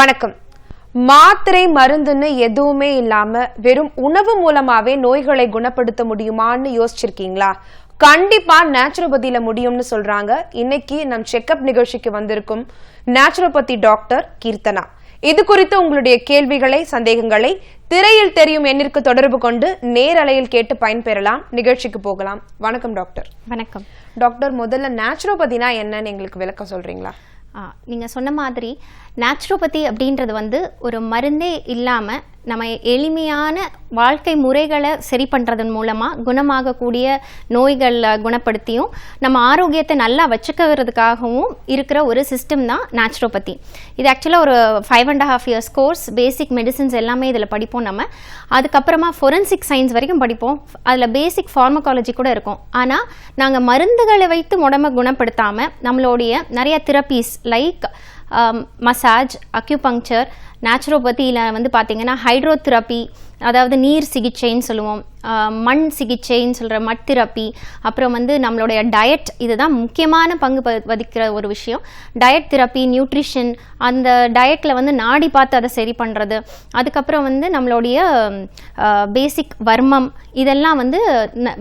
வணக்கம். மாத்திரை மருந்துன்னு எதுவுமே இல்லாம வெறும் உணவு மூலமாவே நோய்களை குணப்படுத்த முடியுமான்னு யோசிச்சிருக்கீங்களா? கண்டிப்பா நேச்சுரோபதியில முடியும்னு சொல்றாங்க. இன்னைக்கு நம் செக்கப் நிகழ்ச்சிக்கு வந்திருக்கும் நேச்சுரோபதி டாக்டர் கீர்த்தனா. இது குறித்து உங்களுடைய கேள்விகளை சந்தேகங்களை திரையில் தெரியும் எண்ணிற்கு தொடர்பு கொண்டு நேரலையில் கேட்டு பயன்பெறலாம். நிகழ்ச்சிக்கு போகலாம். வணக்கம் டாக்டர். வணக்கம். டாக்டர் முதல்ல நேச்சுரோபதினா என்னன்னு எங்களுக்கு விளக்கம் சொல்றீங்களா? நீங்க சொன்ன மாதிரி நேச்சுரோபதி அப்படின்றது வந்து ஒரு மருந்தே இல்லாமல் நம்ம எளிமையான வாழ்க்கை முறைகளை சரி பண்ணுறதன் மூலமாக குணமாகக்கூடிய நோய்களை குணப்படுத்தியும் நம்ம ஆரோக்கியத்தை நல்லா வச்சுக்கிறதுக்காகவும் இருக்கிற ஒரு சிஸ்டம் தான் நேச்சுரோபதி இது ஆக்சுவலாக ஒரு five and half years course basic medicines எல்லாமே இதில் படிப்போம் நம்ம. அதுக்கப்புறமா ஃபொரன்சிக் சயின்ஸ் வரைக்கும் படிப்போம். அதில் பேசிக் ஃபார்மகாலஜி கூட இருக்கும். ஆனால் நாங்கள் மருந்துகளை வைத்து உடம்பை குணப்படுத்தாமல் நம்மளுடைய நிறைய தெரப்பீஸ் லைக் மசாஜ் அக்யூபங்க்சர் நேச்சுரோபதியில் வந்து பார்த்தீங்கன்னா ஹைட்ரோதெரப்பி அதாவது நீர் சிகிச்சைன்னு சொல்லுவோம். மண் சிகிச்சைன்னு சொல்கிற மட் தெரப்பி அப்புறம் வந்து நம்மளுடைய டயட் இதுதான் முக்கியமான பங்கு வதிக்கிற வகிக்கிற ஒரு விஷயம். டயட் தெரப்பி நியூட்ரிஷன் அந்த டயட்டில் வந்து நாடி பார்த்து அதை சரி பண்ணுறது அதுக்கப்புறம் வந்து நம்மளுடைய பேசிக் வர்மம் இதெல்லாம் வந்து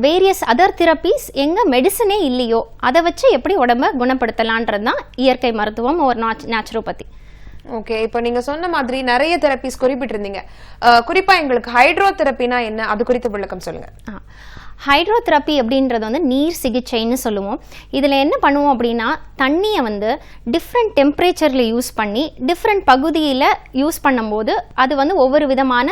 வேரியஸ் அதர் தெரப்பீஸ் எங்கே மெடிசனே இல்லையோ அதை வச்சு எப்படி உடம்ப குணப்படுத்தலான்றது தான் இயற்கை மருத்துவம் ஒரு நேச்சுரோபதி ஓகே இப்போ நீங்க சொன்ன மாதிரி நிறைய தெரப்பிஸ் குறிப்பிட்டிருந்தீங்க. குறிப்பா எங்களுக்கு ஹைட்ரோ தெரப்பினா என்ன? அது குறித்து விளக்கம் சொல்லுங்க. ஹைட்ரோதெரப்பி அப்படின்றது வந்து நீர் சிகிச்சைன்னு சொல்லுவோம். இதில் என்ன பண்ணுவோம் அப்படின்னா தண்ணியை வந்து டிஃப்ரெண்ட் டெம்பரேச்சரில் யூஸ் பண்ணி டிஃப்ரெண்ட் பகுதியில் யூஸ் பண்ணும்போது அது வந்து ஒவ்வொரு விதமான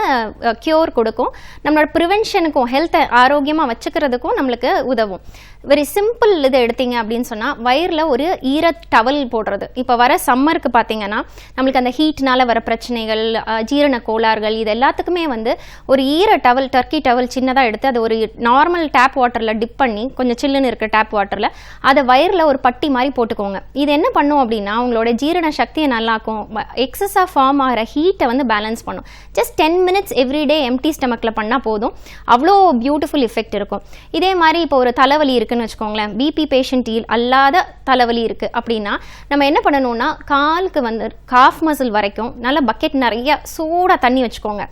க்யூர் கொடுக்கும். நம்மளோட ப்ரிவென்ஷனுக்கும் ஹெல்த்தை ஆரோக்கியமாக வச்சுக்கிறதுக்கும் நம்மளுக்கு உதவும். வெரி சிம்பிள் இது எடுத்தீங்க அப்படின்னு சொன்னால் வயிறில் ஒரு ஈர டவல் போடுறது. இப்போ வர சம்மருக்கு பார்த்தீங்கன்னா நம்மளுக்கு அந்த ஹீட்னால் வர பிரச்சனைகள் ஜீரண கோளாறுகள் இது எல்லாத்துக்குமே வந்து ஒரு ஈர டவல் டர்க்கி டவல் சின்னதாக எடுத்து அது ஒரு நார்மல் டேப் வாட்டரில் டிப் பண்ணி கொஞ்சம் சில்லுன்னு இருக்க டேப் வாட்டரில் அதை வயரில் ஒரு பட்டி மாதிரி போட்டுக்கோங்க. இது என்ன பண்ணும் அப்படின்னா உங்களோட ஜீரண சக்தியை நல்லாக்கும். எக்ஸஸாக ஃபார்ம் ஆகிற ஹீட்டை வந்து பேலன்ஸ் பண்ணும். Just ten minutes everyday empty ஸ்டமக்கில் பண்ணால் போதும். அவ்வளோ பியூட்டிஃபுல் எஃபெக்ட் இருக்கும். இதே மாதிரி இப்போ ஒரு தலைவலி இருக்குன்னு வச்சுக்கோங்களேன். பிபி பேஷண்ட் அல்லாத தலைவலி இருக்குது அப்படின்னா நம்ம என்ன பண்ணணும்னா காலுக்கு வந்து காஃப் மசில் வரைக்கும் நல்ல பக்கெட் நிறைய சூடாக தண்ணி வச்சுக்கோங்க.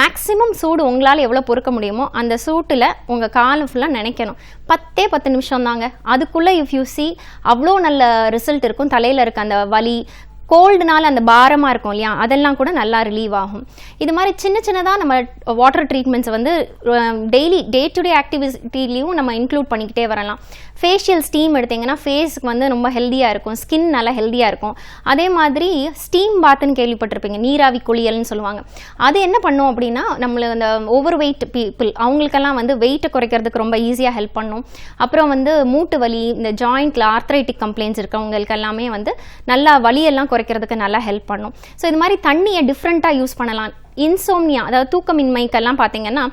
மேக்ஸிமம் சூடு உங்களால் எவ்வளோ பொறுக்க முடியுமோ அந்த சூட்டில் உங்கள் கால் ஃபுல்லாக நினைக்கணும். பத்தே பத்து நிமிஷம் தாங்க அதுக்குள்ளே இஃப் யூ சி அவ்வளோ நல்ல ரிசல்ட் இருக்கும். தலையில் இருக்க அந்த வலி கோல்டுனால அந்த பாரமாக இருக்கும் இல்லையா? அதெல்லாம் கூட நல்லா ரிலீவ் ஆகும். இது மாதிரி சின்ன சின்னதாக நம்ம வாட்டர் ட்ரீட்மெண்ட்ஸை வந்து டெய்லி டே டு டே ஆக்டிவிட்டிலையும் நம்ம இன்க்ளூட் பண்ணிக்கிட்டே வரலாம். ஃபேஷியல் ஸ்டீம் எடுத்தீங்கன்னா ஃபேஸ்க்கு வந்து ரொம்ப ஹெல்த்தியாக இருக்கும். ஸ்கின் நல்லா ஹெல்த்தியாக இருக்கும். அதே மாதிரி ஸ்டீம் பாத்துன்னு கேள்விப்பட்டிருப்பீங்க. நீராவி குளியல்னு சொல்லுவாங்க. அது என்ன பண்ணும் அப்படின்னா நம்மளுக்கு அந்த ஓவர் வெயிட் பீப்புள் அவங்களுக்கெல்லாம் வந்து வெயிட்டை குறைக்கிறதுக்கு ரொம்ப ஈஸியாக ஹெல்ப் பண்ணும். அப்புறம் வந்து மூட்டு வலி இந்த ஜாயிண்ட்டில் ஆர்த்ரைட்டிக் கம்ப்ளைண்ட்ஸ் இருக்கவங்களுக்கு எல்லாமே வந்து நல்லா வலியெல்லாம் குறைக்கிறதுக்கு நல்லா ஹெல்ப் பண்ணும். ஸோ இது மாதிரி தண்ணியை டிஃப்ரெண்ட்டாக யூஸ் பண்ணலாம். இன்சோம்னியா அதாவது தூக்கமின்மைக்கெல்லாம் பார்த்தீங்கன்னா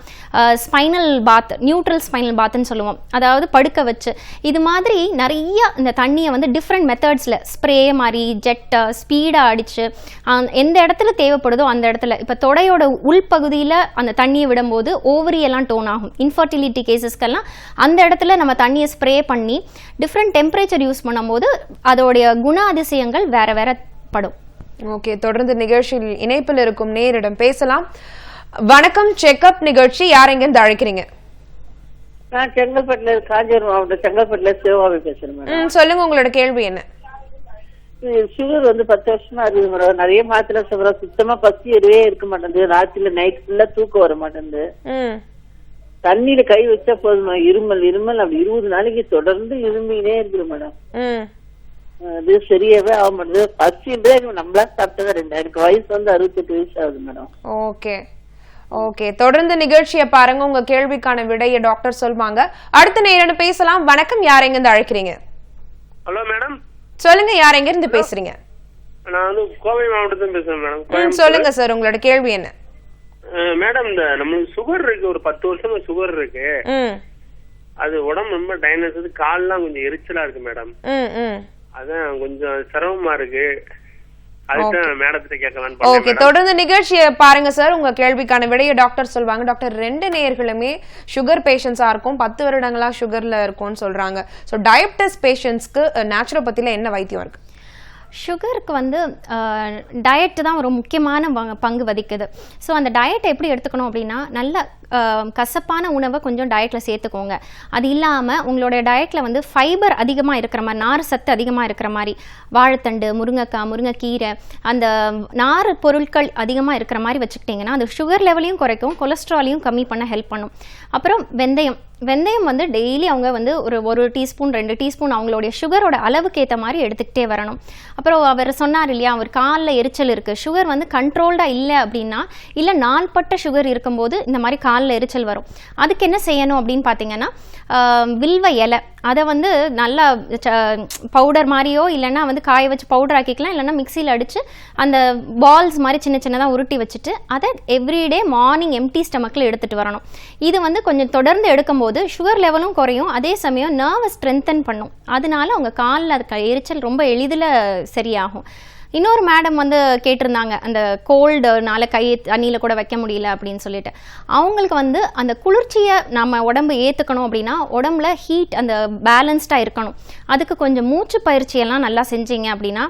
ஸ்பைனல் பாத் நியூட்ரல் ஸ்பைனல் பாத்னு சொல்லுவோம். அதாவது படுக்க வச்சு. இது மாதிரி நிறைய இந்த தண்ணியை வந்து டிஃப்ரெண்ட் மெத்தட்ஸில் ஸ்ப்ரே மாதிரி ஜெட்டை ஸ்பீடாக அடித்து எந்த இடத்துல தேவைப்படுதோ அந்த இடத்துல. இப்போ தொடையோட உள்பகுதியில் அந்த தண்ணியை விடும்போது ஓவரியெல்லாம் டோன் ஆகும். இன்ஃபர்டிலிட்டி கேசஸ்க்கெல்லாம் அந்த இடத்துல நம்ம தண்ணியை ஸ்ப்ரே பண்ணி டிஃப்ரெண்ட் டெம்பரேச்சர் யூஸ் பண்ணும்போது அதோடைய குண அதிசயங்கள் வேறு வேறு படும். ஓகே தொடர்ந்து நிகழ்ச்சியில் இணைப்பில் இருக்கும் நேரிடம் பேசலாம். வணக்கம் செக்கப் நிகழ்ச்சி யார் எங்கேருந்து அழைக்கிறீங்க? நான் செங்கல்பட்டுல காஞ்சிபுரம் மாவட்டம் செங்கல்பட்டுல சிவகாமி பேசுறேன் சொல்லுங்க உங்களோட கேள்வி என்ன? சுகர் வந்து பத்து வருஷமா இருக்குது மேடம். நிறைய மாத்திரை சாப்பிட்றோம் சுத்தமா பசி எதுவே இருக்க மாட்டேங்குது. ராத்திரில நைட் ஃபுல்லா தூக்கம் வர மாட்டேங்குது. தண்ணியில கை வச்சா போதும். இருமல் இருமல் அப்படி இருபது நாளைக்கு தொடர்ந்து இருமினே இருக்குது மேடம். அது சரியாவே ஆக மாட்டேங்குது பசின்றே நம்மளா சாப்பிட்டதா ரெண்டு எனக்கு வயசு வந்து அறுபத்தெட்டு வயசு ஆகுது மேடம். ஓகே. ஓகே. தொடர்ந்து நிகழ்ச்சியை பாருங்க. உங்க கேள்விக்கான விடையை டாக்டர் சொல்வாங்க. அடுத்த நேரம் பேசலாம். வணக்கம். யார் எங்கிருந்து அழைக்கிறீங்க? Hello madam. சொல்லுங்க. யார் எங்கிருந்து பேசுறீங்க? நான் வந்து கோவை மாவட்டத்துல பேசுறேன் மேடம். சொல்லுங்க சார். உங்களோட கேள்வி என்ன? மேடம் இந்த நம்மளுக்கு சுகர் இருக்கு. ஒரு பத்து வருஷமா சுகர் இருக்கு. அது உடம்பு ரொம்ப டைனஸ் கால்லாம் கொஞ்சம் எரிச்சலா இருக்கு மேடம். அதான் கொஞ்சம் சிரமமா இருக்கு. ஓகே. தொடர்ந்து நிகழ்ச்சியை பாருங்க சார் உங்க கேள்விக்கான விடையை டாக்டர் சொல்வாங்க. டாக்டர் ரெண்டு நேயர்களுமே சுகர் பேஷண்ட்ஸா இருக்கும். பத்து வருடங்களா சுகர்ல இருக்கும்னு சொல்றாங்க. ஸோ டயபிட்டிஸ் பேஷண்ட்ஸ்க்கு நேச்சுரோபதியில என்ன வைத்தியம் இருக்கு? சுகருக்கு வந்து டயட் தான் ஒரு முக்கியமான பங்கு- பங்கு வகிக்குது. ஸோ அந்த டயட்டை எப்படி எடுத்துக்கணும் அப்படின்னா நல்ல கசப்பான உணவை கொஞ்சம் டயட்டில் சேர்த்துக்கோங்க. அது இல்லாமல் உங்களுடைய டயட்டில் வந்து ஃபைபர் அதிகமாக இருக்கிற மாதிரி நார் சத்து அதிகமாக இருக்கிற மாதிரி வாழைத்தண்டு முருங்கைக்காய் முருங்கைக்கீரை அந்த நார் பொருட்கள் அதிகமாக இருக்கிற மாதிரி வச்சுக்கிட்டிங்கன்னா அது சுகர் லெவலையும் குறைக்கும் கொலஸ்ட்ராலையும் கம்மி பண்ண ஹெல்ப் பண்ணும். அப்புறம் வெந்தயம். வெந்தயம் வந்து டெய்லி அவங்க வந்து ஒரு ஒரு டீஸ்பூன் ரெண்டு டீஸ்பூன் அவங்களுடைய சுகரோட அளவுக்கு ஏற்ற மாதிரி எடுத்துக்கிட்டே வரணும். அப்புறம் அவர் சொன்னார் இல்லையா அவர் காலில் எரிச்சல் இருக்குது சுகர் வந்து கண்ட்ரோல்டாக இல்லை அப்படின்னா இல்லை நாள்பட்ட சுகர் இருக்கும்போது இந்த மாதிரி காலில் எரிச்சல் வரும். அதுக்கு என்ன செய்யணும் அப்படின்னு பார்த்தீங்கன்னா வில்வ இலை அதை வந்து நல்லா பவுடர் மாதிரியோ இல்லைன்னா வந்து காய வச்சு பவுடர் ஆக்கிக்கலாம் இல்லைன்னா மிக்சியில் அடித்து அந்த பால்ஸ் மாதிரி சின்ன சின்னதாக உருட்டி வச்சுட்டு அதை எவ்ரிடே மார்னிங் எம்டி ஸ்டமக்கில் எடுத்துகிட்டு வரணும். இது வந்து கொஞ்சம் தொடர்ந்து எடுக்கும்போது சுகர் லெவலும் குறையும். அதே சமயம் நர்வை ஸ்ட்ரென்தன் பண்ணும். அதனால அவங்க காலில் அதுக்கு எரிச்சல் ரொம்ப எளிதில் சரியாகும். இன்னொரு மேடம் வந்து கேட்டிருந்தாங்க அந்த கோல்டுனால கை தண்ணியில் கூட வைக்க முடியல அப்படின்னு சொல்லிட்டு. அவங்களுக்கு வந்து அந்த குளிர்ச்சியை நம்ம உடம்பு ஏற்றுக்கணும் அப்படின்னா உடம்புல ஹீட் அந்த பேலன்ஸ்டாக இருக்கணும். அதுக்கு கொஞ்சம் மூச்சு பயிற்சியெல்லாம் நல்லா செஞ்சீங்க அப்படின்னா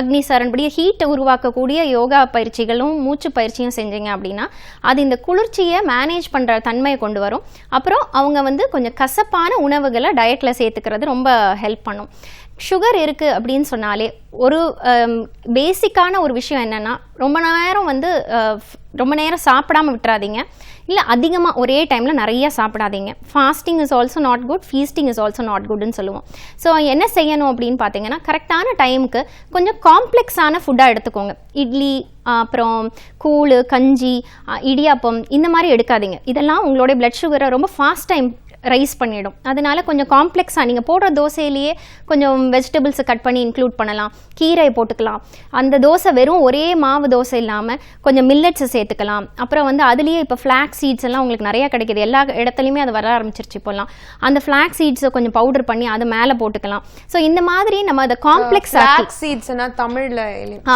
அக்னி சரண்படி ஹீட்டை உருவாக்கக்கூடிய யோகா பயிற்சிகளும் மூச்சு பயிற்சியும் செஞ்சீங்க அப்படின்னா அது இந்த குளிர்ச்சியை மேனேஜ் பண்ணுற தன்மையை கொண்டு வரும். அப்புறம் அவங்க வந்து கொஞ்சம் கசப்பான உணவுகளை டயட்டில் சேர்த்துக்கிறது ரொம்ப ஹெல்ப் பண்ணும். சுகர் இருக்குது அப்படின்னு சொன்னாலே ஒரு um, பேசிக்கான ஒரு விஷயம் என்னென்னா ரொம்ப நேரம் வந்து uh, ரொம்ப நேரம் சாப்பிடாம விட்டுறாதீங்க. இல்லை அதிகமாக ஒரே டைமில் நிறைய சாப்பிடாதீங்க. Fasting is also not good feasting is also not குட்னு சொல்லுவோம். ஸோ என்ன செய்யணும் அப்படின்னு பார்த்தீங்கன்னா கரெக்டான டைமுக்கு கொஞ்சம் காம்ப்ளெக்ஸான ஃபுட்டாக எடுத்துக்கோங்க. இட்லி அப்புறம் கூழ் கஞ்சி இடியாப்பம் இந்த மாதிரி எடுக்காதீங்க. இதெல்லாம் உங்களுடைய பிளட் சுகரை ரொம்ப ஃபாஸ்ட் டைம் ரைஸ் பண்ணிடும். அதனால கொஞ்சம் காம்ப்ளெக்ஸாக நீங்கள் போடுற தோசையிலேயே கொஞ்சம் வெஜிடபிள்ஸை கட் பண்ணி இன்க்ளூட் பண்ணலாம். கீரையை போட்டுக்கலாம். அந்த தோசை வெறும் ஒரே மாவு தோசை இல்லாமல் கொஞ்சம் மில்லட்ஸை சேர்த்துக்கலாம். அப்புறம் வந்து அதுலேயே இப்போ ஃப்ளாக் சீட்ஸ் எல்லாம் உங்களுக்கு நிறையா கிடைக்குது. எல்லா இடத்துலையுமே அது வர ஆரம்பிச்சிருச்சு இப்போல்லாம் அந்த ஃப்ளாக் சீட்ஸை கொஞ்சம் பவுடர் பண்ணி அதை மேலே போட்டுக்கலாம். ஸோ இந்த மாதிரி நம்ம அதை காம்ப்ளெக்ஸ் Flax seedsனா தமிழ்ல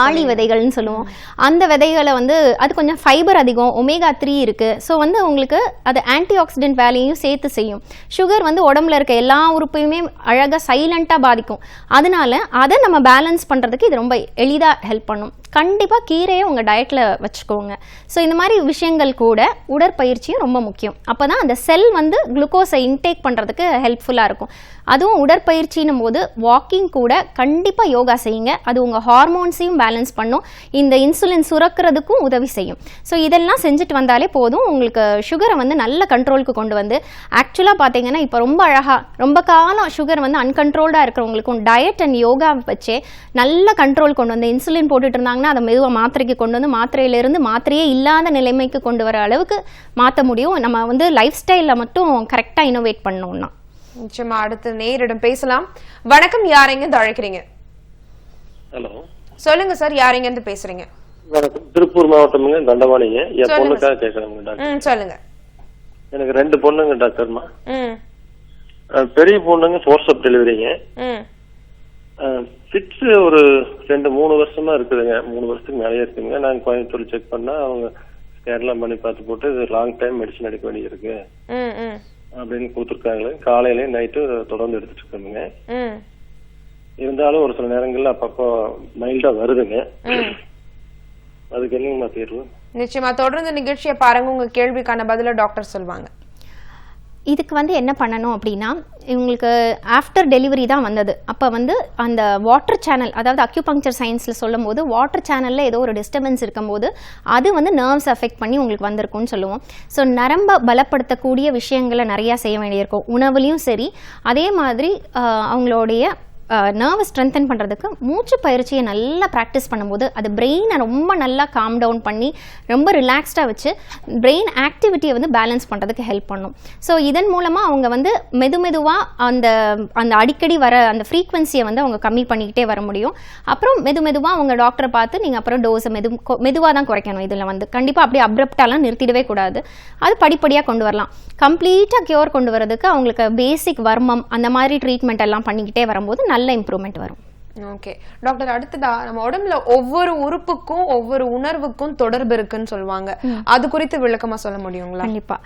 ஆளி விதைகள்னு சொல்லுவோம். அந்த விதைகளை வந்து அது கொஞ்சம் ஃபைபர் அதிகம் ஒமேகா த்ரீ இருக்கு. ஸோ வந்து உங்களுக்கு அது ஆன்டி ஆக்சிடென்ட் வேலையும் சேர்த்து செய்யும். சுகர் வந்து உடம்புல இருக்க எல்லா உறுப்பையுமே அழகாக சைலண்ட்டாக பாதிக்கும். அதனால அதை நம்ம பேலன்ஸ் பண்ணுறதுக்கு இது ரொம்ப எளிதாக ஹெல்ப் பண்ணும். கண்டிப்பாக கீரையை உங்கள் டயட்டில் வச்சுக்கோங்க. ஸோ இந்த மாதிரி விஷயங்கள் கூட உடற்பயிற்சியும் ரொம்ப முக்கியம். அப்போ தான் அந்த செல் வந்து குளுக்கோஸை இன்டேக் பண்ணுறதுக்கு ஹெல்ப்ஃபுல்லாக இருக்கும். அதுவும் உடற்பயிற்சின்னும் போது வாக்கிங் கூட கண்டிப்பாக யோகா செய்யுங்க. அது உங்கள் ஹார்மோன்ஸையும் பேலன்ஸ் பண்ணும். இந்த இன்சுலின் சுரக்கிறதுக்கும் உதவி செய்யும். ஸோ இதெல்லாம் செஞ்சுட்டு வந்தாலே போதும். உங்களுக்கு சுகரை வந்து நல்ல கண்ட்ரோலுக்கு கொண்டு வந்து ஆக்சுவலாக பார்த்தீங்கன்னா இப்போ ரொம்ப அழகாக ரொம்ப காலம் சுகர் வந்து அன்கண்ட்ரோல்டாக இருக்கிறவங்களுக்கும் டயட் அண்ட் யோகா வச்சே நல்ல கண்ட்ரோல் கொண்டு வந்து இன்சுலின் போட்டுட்டு இருந்தாங்கன்னா அதை மெதுவாக மாத்திரைக்கு கொண்டு வந்து மாத்திரையிலிருந்து மாத்திரையே இல்லாத நிலைமைக்கு கொண்டு வர அளவுக்கு மாற்ற முடியும். நம்ம வந்து லைஃப் ஸ்டைலில் மட்டும் கரெக்டாக இனோவேட் பண்ணோம்னா நிச்சயமா அடுத்து நேரிடம் பேசலாம். வணக்கம் யாரெங்க இருந்து அழைக்கிறீங்க? ஹலோ. சொல்லுங்க சார் யாரெங்க இருந்து பேசுறீங்க? வணக்கம். திருப்பூர் மாவட்டம்ங்க தண்டவாணிங்க. என் சொல்லுங்க பொண்ணுக்காக கேட்கறேங்க டாக்டர். ம் சொல்லுங்க. எனக்கு ரெண்டு பொண்ணுங்க டாக்டர்மா. பெரிய பொண்ணுங்க ஃபோர்ஸ் அப் டெலிவரிங்க ம். ஃபிட்ஸ் ஒரு ரெண்டு மூணு வருஷமா இருக்குதுங்க. மூணு வருஷத்துக்கு மேலேயே இருக்குங்க நாங்க கோயம்புத்தூர் செக் பண்ணா அவங்க ஸ்கேன்லாம் பண்ணி பார்த்து போட்டு இது லாங் டைம் மெடிசன் எடுக்க வேண்டியிருக்கு. அப்படின்னு கொடுத்துருக்காங்களே காலையிலயும் நைட்டு தொடர்ந்து எடுத்துட்டு இருக்கோங்க ம். இருந்தாலும் ஒரு சில நேரங்கள்ல அப்பப்போ மைல்டா வருதுங்க. அதுக்கு என்னங்கம்மா தீர்வு? நிச்சயமா. தொடர்ந்து நிகழ்ச்சியை பாருங்க. உங்க கேள்விக்கான பதில டாக்டர் சொல்வாங்க. இதுக்கு வந்து என்ன பண்ணணும் அப்படின்னா இவங்களுக்கு ஆஃப்டர் டெலிவரி தான் வந்தது. அப்போ வந்து அந்த வாட்டர் சேனல் அதாவது அக்யூபங்க்சர் சயின்ஸில் சொல்லும்போது வாட்டர் சேனலில் ஏதோ ஒரு டிஸ்டர்பன்ஸ் இருக்கும்போது அது வந்து நர்வ்ஸ் அஃபெக்ட் பண்ணி உங்களுக்கு வந்திருக்கும்னு சொல்லுவோம். ஸோ நரம்ப பலப்படுத்தக்கூடிய விஷயங்களை நிறையா செய்ய வேண்டியிருக்கும். உணவுலையும் சரி அதே மாதிரி அவங்களுடைய நர்வை ஸ்ட்ரென்தன் பண்ணுறதுக்கு மூச்சு பயிற்சியை நல்லா ப்ராக்டிஸ் பண்ணும்போது அது பிரெயினை ரொம்ப நல்லா காம் டவுன் பண்ணி ரொம்ப ரிலாக்ஸ்டாக வச்சு பிரெயின் ஆக்டிவிட்டியை வந்து பேலன்ஸ் பண்ணுறதுக்கு ஹெல்ப் பண்ணும். ஸோ இதன் மூலமாக அவங்க வந்து மெது மெதுவாக அந்த அந்த அடிக்கடி வர அந்த ஃப்ரீக்வன்சியை வந்து அவங்க கம்மி பண்ணிக்கிட்டே வர முடியும். அப்புறம் மெது மெதுவாக அவங்க டாக்டரை பார்த்து நீங்கள் அப்புறம் டோஸை மெது மெதுவாக தான் குறைக்கணும் இதில் வந்து. கண்டிப்பாக அப்படியே அப்ரப்டாலாம் நிறுத்திடவே கூடாது. அது படிப்படியாக கொண்டு வரலாம். கம்ப்ளீட்டாக க்யூர் கொண்டு வரதுக்கு அவங்களுக்கு பேசிக் வர்மம் அந்த மாதிரி ட்ரீட்மெண்ட் எல்லாம் பண்ணிக்கிட்டே வரும்போது நல்ல இம்ப்ரூவ்மெண்ட் வரும். ஓகே டாக்டர் அடுத்ததா நம்ம உடம்புல ஒவ்வொரு உறுப்புக்கும் ஒவ்வொரு உணர்வுக்கும் தொடர்பு இருக்குன்னு சொல்லுவாங்க. அது குறித்து விளக்கமா சொல்ல முடியுங்களா? கண்டிப்பா.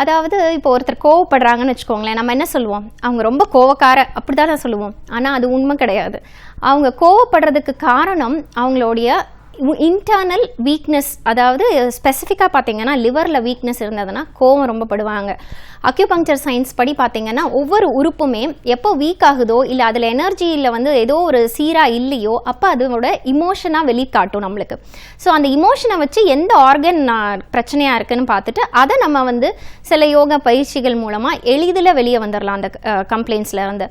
அதாவது இப்போ ஒருத்தர் கோவப்படுறாங்கன்னு வச்சுக்கோங்களேன் நம்ம என்ன சொல்லுவோம்? அவங்க ரொம்ப கோவக்கார அப்படி தான் சொல்லுவோம். ஆனால் அது உண்மை கிடையாது. அவங்க கோவப்படுறதுக்கு காரணம் அவங்களுடைய இன்டர்னல் வீக்னஸ் அதாவது ஸ்பெசிஃபிக்காக பார்த்தீங்கன்னா லிவரில் வீக்னஸ் இருந்ததுன்னா கோவம் ரொம்ப படுவாங்க. அக்யூபங்க்சர் சயின்ஸ் படி பார்த்தீங்கன்னா ஒவ்வொரு உறுப்புமே எப்போ வீக் ஆகுதோ இல்லை அதில் எனர்ஜியில் வந்து ஏதோ ஒரு சீராக இல்லையோ அப்போ அதோட இமோஷனாக வெளிக்காட்டும் நம்மளுக்கு. ஸோ அந்த இமோஷனை வச்சு எந்த ஆர்கன் பிரச்சனையாக இருக்குன்னு பார்த்துட்டு அதை நம்ம வந்து சில யோகா பயிற்சிகள் மூலமாக எளிதில் வெளியே வந்துடலாம் அந்த கம்ப்ளைண்ட்ஸில் இருந்து.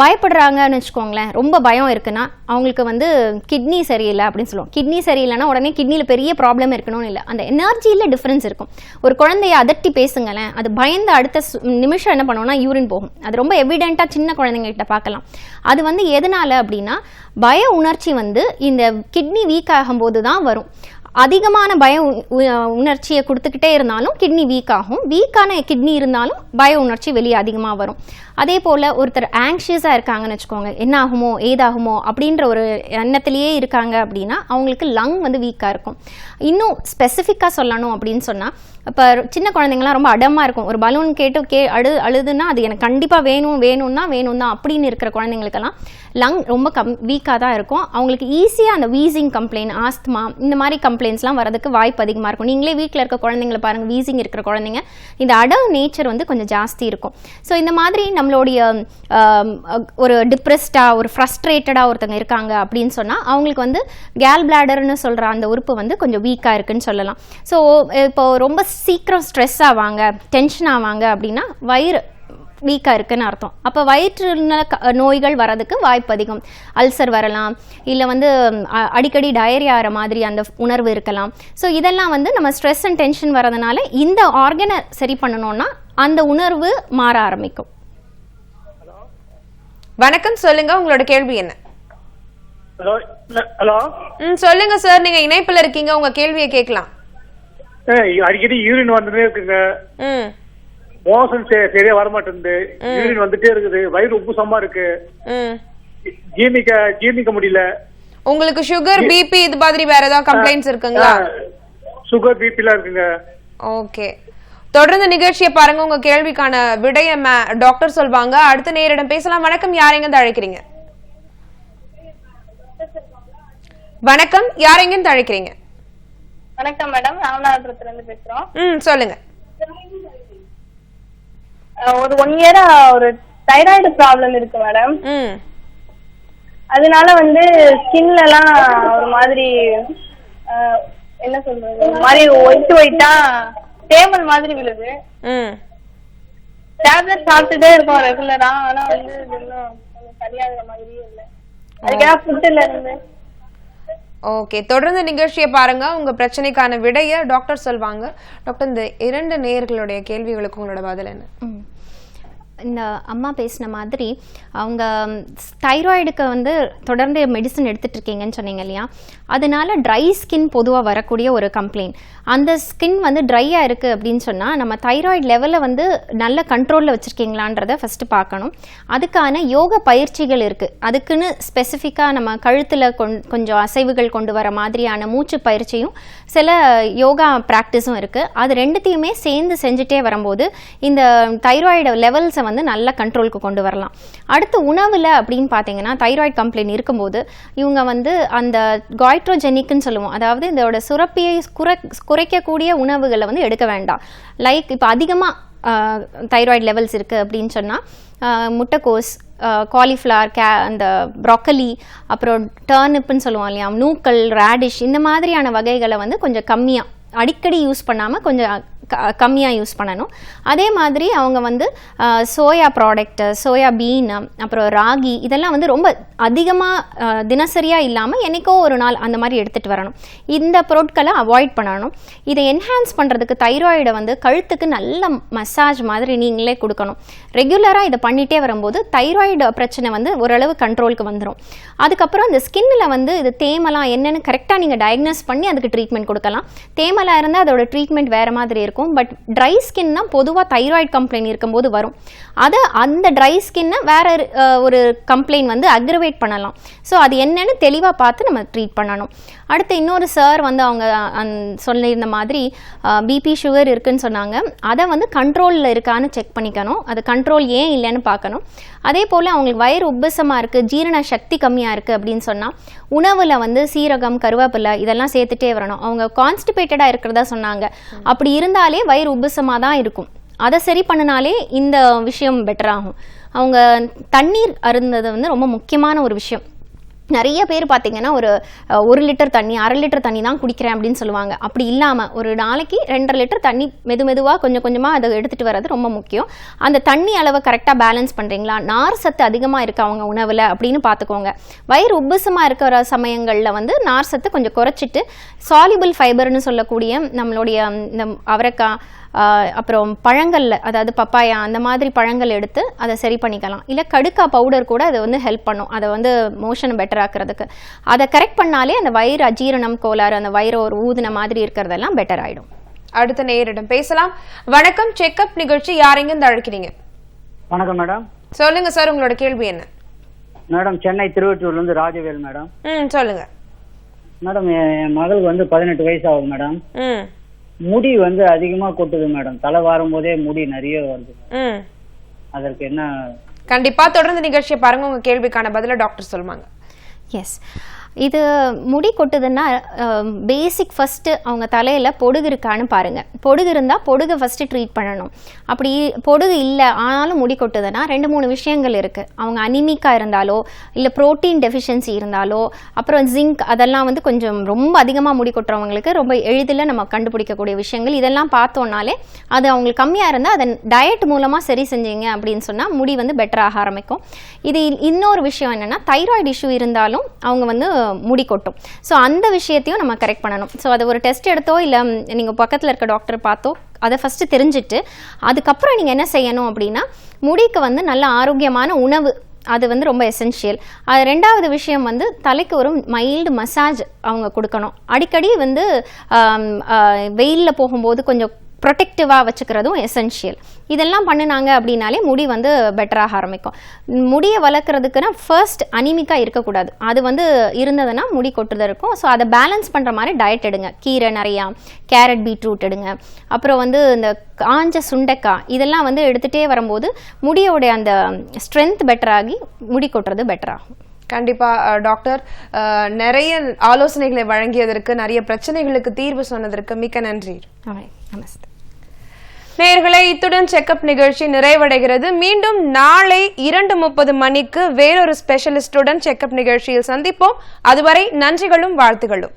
பயப்படுறாங்கன்னு வச்சுக்கோங்களேன் ரொம்ப பயம் இருக்குன்னா அவங்களுக்கு வந்து கிட்னி சரியில்லை அப்படின்னு சொல்லுவோம். கிட்னி சரியில்லைன்னா உடனே கிட்னியில் பெரிய ப்ராப்ளம் இருக்கணும்னு இல்லை. அந்த எனர்ஜியில் டிஃப்ரென்ஸ் இருக்கும். ஒரு குழந்தைய அதட்டி பேசுங்களேன் அது பயந்து அடுத்த நிமிஷம் என்ன பண்ணுவோம்னா யூரின் போகும். அது ரொம்ப எவிடெண்ட்டாக சின்ன குழந்தைங்ககிட்ட பார்க்கலாம். அது வந்து எதனால் அப்படின்னா பய உணர்ச்சி வந்து இந்த கிட்னி வீக் ஆகும்போது தான் வரும். அதிகமான பய உணர்ச்சியை கொடுத்துக்கிட்டே இருந்தாலும் கிட்னி வீக் ஆகும். வீக்கான கிட்னி இருந்தாலும் பய உணர்ச்சி வெளியே அதிகமாக வரும். அதே போல் ஒருத்தர் ஆங்ஷியஸாக இருக்காங்கன்னு வச்சுக்கோங்க. என்ன ஆகுமோ ஏதாகுமோ அப்படின்ற ஒரு எண்ணத்திலேயே இருக்காங்க அப்படின்னா அவங்களுக்கு லங் வந்து வீக்காக இருக்கும். இன்னும் ஸ்பெசிஃபிக்காக சொல்லணும் அப்படின்னு சொன்னால் இப்போ சின்ன குழந்தைங்கலாம் ரொம்ப அடமாக இருக்கும். ஒரு பலூன் கேட்டு கே அழு அழுதுன்னா அது எனக்கு கண்டிப்பாக வேணும் வேணும்னா வேணும் தான் அப்படின்னு இருக்கிற குழந்தைங்களுக்கெல்லாம் லங் ரொம்ப கம் வீக்காக தான் இருக்கும். அவங்களுக்கு ஈஸியாக அந்த வீசிங் கம்ப்ளைண்ட் ஆஸ்துமா இந்த மாதிரி கம்ப்ளைண்ட்ஸ்லாம் வரதுக்கு வாய்ப்பு அதிகமாக இருக்கும். நீங்களே வீட்டில் இருக்க குழந்தைங்கள பாருங்கள் வீசிங் இருக்கிற குழந்தைங்க. இந்த அடவு நேச்சர் வந்து கொஞ்சம் ஜாஸ்தி இருக்கும். ஸோ இந்த மாதிரி நம்மளுடைய ஒரு டிப்ரெஸ்டாக ஒரு ஃப்ரஸ்ட்ரேட்டடாக ஒருத்தங்க இருக்காங்க அப்படின்னு சொன்னால் அவங்களுக்கு வந்து கேல் பிளாடர்னு சொல்கிற அந்த உறுப்பு வந்து கொஞ்சம் வீக்காக இருக்குன்னு சொல்லலாம். ஸோ இப்போ ரொம்ப சீக்கிரம் ஸ்ட்ரெஸ் ஆவாங்க டென்ஷன் ஆவாங்க அப்படின்னா வயிறு வீக்காக இருக்குன்னு அர்த்தம். அப்போ வயிற்று நல க- நோய்கள் வரதுக்கு வாய்ப்பு அதிகம். அல்சர் வரலாம். இல்லை வந்து அடிக்கடி டயரியா ஆகிற மாதிரி அந்த உணர்வு இருக்கலாம். ஸோ இதெல்லாம் வந்து நம்ம ஸ்ட்ரெஸ் அண்ட் டென்ஷன் வரதுனால இந்த ஆர்கனை சரி பண்ணணும்னா அந்த உணர்வு மாற ஆரம்பிக்கும். வணக்கம். சொல்லுங்க. உங்களோட கேள்வி என்ன? ஹலோ? ஹலோ? ம் சொல்லுங்க சார் நீங்க இணைப்புல இருக்கீங்க. உங்க கேள்வியை கேட்கலாம். அடிக்கடி யூரின் வந்துட்டே இருக்குங்க. ம். மோசன் சரியா வர மாட்டேங்குது யூரின் வந்துட்டே இருக்குது. வயிறு உப்புசமா இருக்கு. ம். ஜீர்ணிக்க ஜீர்ணிக்க முடியல. உங்களுக்கு சுகர் பிபி இது மாதிரி வேற ஏதாவது கம்ப்ளைண்ட்ஸ் இருக்குங்களா? சுகர் பிபிலாம் இருக்குங்க. ஓகே தொடர்ந்து நிகழ்ச்சியை பாருங்க. உங்க கேள்விக்கான விடைய ம- டாக்டர் சொல்வாங்க. அடுத்த நேரிடம் பேசலாம். வணக்கம். யாரெங்க அழைக்கிறீங்க? வணக்கம். யாரெங்க அழைக்கிறீங்க? வணக்கம் மேடம். ராமநாதபுரத்துல இருந்து பேசுறோம். ம் சொல்லுங்க. ஒரு ஒன் இயரா ஒரு தைராய்டு ப்ராப்ளம் இருக்கு மேடம் அதனால வந்து ஸ்கின்ல எல்லாம் ஒரு மாதிரி என்ன சொல்றது ஒரு மாதிரி ஒயிட் ஒயிட்டா தேமல் மாதிரி விழுது. டேப்லெட் சாப்பிட்டுட்டே இருக்கோம் ரெகுலரா ஆனா வந்து இன்னும் சரியாகிற மாதிரியே இல்லை. அதுக்காக ஃபுட்டுல இருந்து ஓகே தொடர்ந்து நிகழ்ச்சியை பாருங்க. உங்க பிரச்சனைக்கான விடைய டாக்டர் சொல்வாங்க. டாக்டர் இந்த இரண்டு நேயர்களுடைய கேள்விகளுக்கு உங்களோட பதில் என்ன? இந்த அம்மா பேசின மாதிரி அவங்க தைராய்டுக்கு வந்து தொடர்ந்து மெடிசன் எடுத்துகிட்டு இருக்கீங்கன்னு சொன்னீங்க இல்லையா? அதனால ட்ரை ஸ்கின் பொதுவாக வரக்கூடிய ஒரு கம்ப்ளைண்ட் அந்த ஸ்கின் வந்து ட்ரையாக இருக்குது அப்படின்னு சொன்னால் நம்ம தைராய்டு லெவலை வந்து நல்ல கண்ட்ரோலில் வச்சுருக்கீங்களான்றதை ஃபஸ்ட்டு பார்க்கணும். அதுக்கான யோக பயிற்சிகள் இருக்குது அதுக்குன்னு ஸ்பெசிஃபிக்காக நம்ம கழுத்தில் கொண் கொஞ்சம் அசைவுகள் கொண்டு வர மாதிரியான மூச்சு பயிற்சியும் சில யோகா ப்ராக்டிஸும் இருக்குது அது ரெண்டுத்தையுமே சேர்ந்து செஞ்சுட்டே வரும்போது இந்த தைராய்டு லெவல்ஸை வந்து நல்ல கண்ட்ரோலுக்கு கொண்டு வரலாம். அடுத்து உணவில் அப்படின்னு பார்த்தீங்கன்னா தைராய்டு கம்ப்ளைண்ட் இருக்கும்போது இவங்க வந்து அந்த காய்ட்ரோஜெனிக்னு சொல்லுவோம். அதாவது இதோட சுரப்பியை குறை குறைக்கக்கூடிய உணவுகளை வந்து எடுக்க வேண்டாம். லைக் இப்போ அதிகமாக தைராய்டு லெவல்ஸ் இருக்குது அப்படின்னு சொன்னால் முட்டைக்கோஸ் காலிஃப்ளவர் கே அந்த ப்ரொக்கலி அப்புறம் டர்னிப்புன்னு சொல்லுவோம் இல்லையா? நூக்கல் ரேடிஷ் இந்த மாதிரியான வகைகளை வந்து கொஞ்சம் கம்மியாக அடிக்கடி யூஸ் பண்ணாமல் கொஞ்சம் கம்மியாக யூஸ் பண்ணணும். அதே மாதிரி அவங்க வந்து சோயா ப்ராடக்ட்டு சோயா பீன் அப்புறம் ராகி இதெல்லாம் வந்து ரொம்ப அதிகமாக தினசரியாக இல்லாமல் என்றைக்கோ ஒரு நாள் அந்த மாதிரி எடுத்துகிட்டு வரணும். இந்த பொருட்களை அவாய்ட் பண்ணணும். இதை என்ஹான்ஸ் பண்ணுறதுக்கு தைராய்டை வந்து கழுத்துக்கு நல்ல மசாஜ் மாதிரி நீங்களே கொடுக்கணும். ரெகுலராக இதை பண்ணிகிட்டே வரும்போது தைராய்டு பிரச்சனை வந்து ஓரளவு கண்ட்ரோலுக்கு வந்துடும் அதுக்கப்புறம் இந்த ஸ்கின்னில் வந்து இது தேமலாம் என்னென்னு கரெக்டாக நீங்கள் டயக்னோஸ் பண்ணி அதுக்கு ட்ரீட்மெண்ட் கொடுக்கலாம். தேமலாக இருந்தால் அதோட ட்ரீட்மெண்ட் வேறு மாதிரி இருக்கும். இருக்கும். பட் ட்ரை ஸ்கின்னா பொதுவாக தைராய்டு கம்ப்ளைண்ட் இருக்கும்போது வரும். அதை அந்த ட்ரை ஸ்கின்னை வேற ஒரு கம்ப்ளைண்ட் வந்து அக்ரவேட் பண்ணலாம். ஸோ அது என்னன்னு தெளிவாக பார்த்து நம்ம ட்ரீட் பண்ணணும். அடுத்து இன்னொரு சார் வந்து அவங்க அந் சொல்லியிருந்த மாதிரி பிபி சுகர் இருக்குன்னு சொன்னாங்க. அதை வந்து கண்ட்ரோலில் இருக்கான்னு செக் பண்ணிக்கணும். அது கண்ட்ரோல் ஏன் இல்லைன்னு பார்க்கணும். அதே போல் அவங்களுக்கு வயிறு உப்பசமாக இருக்குது ஜீரண சக்தி கம்மியாக இருக்குது அப்படின்னு சொன்னால் உணவில் வந்து சீரகம் கருவேப்பிலை இதெல்லாம் சேர்த்துட்டே வரணும். அவங்க கான்ஸ்டிபேட்டடாக இருக்கிறதா சொன்னாங்க. அப்படி இருந்தாலே வயிறு உப்பசமாக தான் இருக்கும். அதை சரி பண்ணினாலே இந்த விஷயம் பெட்டர் ஆகும். அவங்க தண்ணீர் அருந்தது வந்து ரொம்ப முக்கியமான ஒரு விஷயம். நிறைய பேர் பார்த்தீங்கன்னா ஒரு ஒரு லிட்டர் தண்ணி அரை லிட்டர் தண்ணி தான் குடிக்கிறேன் அப்படின்னு சொல்லுவாங்க. அப்படி இல்லாமல் ஒரு நாளைக்கு ரெண்டரை லிட்டர் தண்ணி மெது மெதுவாக கொஞ்சம் கொஞ்சமாக அதை எடுத்துகிட்டு வர்றது ரொம்ப முக்கியம். அந்த தண்ணி அளவை கரெக்டாக பேலன்ஸ் பண்ணுறீங்களா நார் சத்து அதிகமாக இருக்கு அவங்க உணவில் அப்படின்னு பார்த்துக்கோங்க. வயிறு உப்புசமாக இருக்கிற சமயங்களில் வந்து நார் சத்து கொஞ்சம் குறைச்சிட்டு சாலிபிள் ஃபைபர்னு சொல்லக்கூடிய நம்மளுடைய இந்த அவரைக்காய் அப்புறம் பழங்கள்ல அதாவது பப்பாயா அந்த மாதிரி பழங்கள் எடுத்து அதை சரி பண்ணிக்கலாம். இல்லை கடுக்கா பவுடர் கூட அது வந்து ஹெல்ப் பண்ணும். அதை வந்து மோஷனை பெட்டர் ஆக்குறதுக்கு. அதை கரெக்ட் பண்ணாலே அந்த வயிறு அஜீரணம் கோளாறு அந்த வயிறு ஒரு ஊதின மாதிரி இருக்கிறதெல்லாம் பெட்டர் ஆயிடும். அடுத்த நேயரிடம் பேசலாம். வணக்கம். செக்அப் நிகழ்ச்சி யாரெங்க இருந்து அழைக்கிறீங்க? வணக்கம் மேடம். சொல்லுங்க சார் உங்களோட கேள்வி என்ன? மேடம் சென்னை திருவொற்றியூர்ல இருந்து ராஜவேல் மேடம். ம் சொல்லுங்க. மேடம் என் மகளுக்கு வந்து பதினெட்டு வயசு ஆகுது மேடம். ம். முடி வந்து அதிகமா கொட்டுது மேடம். தலை வாரும் போதே முடி நிறைய வருது. ம். அதற்கு என்ன? கண்டிப்பா தொடர்ந்து நிகழ்ச்சியை பாருங்க. உங்க கேள்விக்கான பதில டாக்டர் சொல்லுவாங்க. எஸ் இது முடி கொட்டுதுன்னா பேசிக் ஃபஸ்ட்டு அவங்க தலையில் பொடுகு இருக்கான்னு பாருங்கள் பொடுகு இருந்தால் பொடுகு ஃபஸ்ட்டு ட்ரீட் பண்ணணும். அப்படி பொடுகு இல்லை ஆனாலும் முடி கொட்டுதுன்னா ரெண்டு மூணு விஷயங்கள் இருக்குது அவங்க அனிமிக்காக இருந்தாலோ இல்லை புரோட்டீன் டெஃபிஷியன்சி இருந்தாலோ அப்புறம் ஜிங்க் அதெல்லாம் வந்து கொஞ்சம் ரொம்ப அதிகமாக முடி கொட்டுறவங்களுக்கு ரொம்ப எளிதில் நம்ம கண்டுபிடிக்கக்கூடிய விஷயங்கள். இதெல்லாம் பார்த்தோன்னாலே அது அவங்களுக்கு கம்மியாக இருந்தால் அதை டயட் மூலமாக சரி செஞ்சீங்க அப்படின்னு சொன்னால் முடி வந்து பெட்டராக ஆரம்பிக்கும். இது இன்னொரு விஷயம் என்னென்னா தைராய்டு இஷ்யூ இருந்தாலும் அவங்க வந்து முடி கொட்டும் ஸோ அந்த விஷயத்தையும் நம்ம கரெக்ட் பண்ணணும். ஸோ அதை ஒரு டெஸ்ட் எடுத்தோ இல்லை நீங்கள் பக்கத்தில் இருக்க டாக்டர் பார்த்தோ அதை ஃபஸ்ட்டு தெரிஞ்சுட்டு அதுக்கப்புறம் நீங்கள் என்ன செய்யணும் அப்படின்னா முடிக்கு வந்து நல்ல ஆரோக்கியமான உணவு அது வந்து ரொம்ப எசென்ஷியல் அது ரெண்டாவது விஷயம் வந்து தலைக்கு ஒரு மைல்டு மசாஜ் அவங்க கொடுக்கணும். அடிக்கடி வந்து வெயிலில் போகும்போது கொஞ்சம் ப்ரொடெக்டிவாக வச்சுக்கிறதும் எசென்ஷியல் இதெல்லாம் பண்ணினாங்க அப்படின்னாலே முடி வந்து பெட்டராக ஆரம்பிக்கும். முடியை வளர்க்குறதுக்குன்னா ஃபர்ஸ்ட் அனிமிக்காக இருக்கக்கூடாது. அது வந்து இருந்ததுன்னா முடி கொட்டுதல் இருக்கும். ஸோ அதை பேலன்ஸ் பண்ணுற மாதிரி டயட் எடுங்க. கீரை நிறையா கேரட் பீட்ரூட் எடுங்க. அப்புறம் வந்து இந்த காஞ்ச சுண்டைக்காய் இதெல்லாம் வந்து எடுத்துகிட்டே வரும்போது முடியோடைய அந்த ஸ்ட்ரென்த் பெட்டராகி முடி கொட்டுறது பெட்டராகும் கண்டிப்பா அஹ், டாக்டர் நிறைய ஆலோசனைகளை வழங்கியதற்கு நிறைய பிரச்சனைகளுக்கு தீர்வு சொன்னதற்கு மிக்க நன்றி. நமஸ்தே. நேர்களை இத்துடன் செக்அப் நிகழ்ச்சி நிறைவடைகிறது. மீண்டும் நாளை இரண்டு முப்பது மணிக்கு வேறொரு ஸ்பெஷலிஸ்டுடன் செக்அப் நிகழ்ச்சியில் சந்திப்போம். அதுவரை நன்றிகளும் வாழ்த்துகளும்.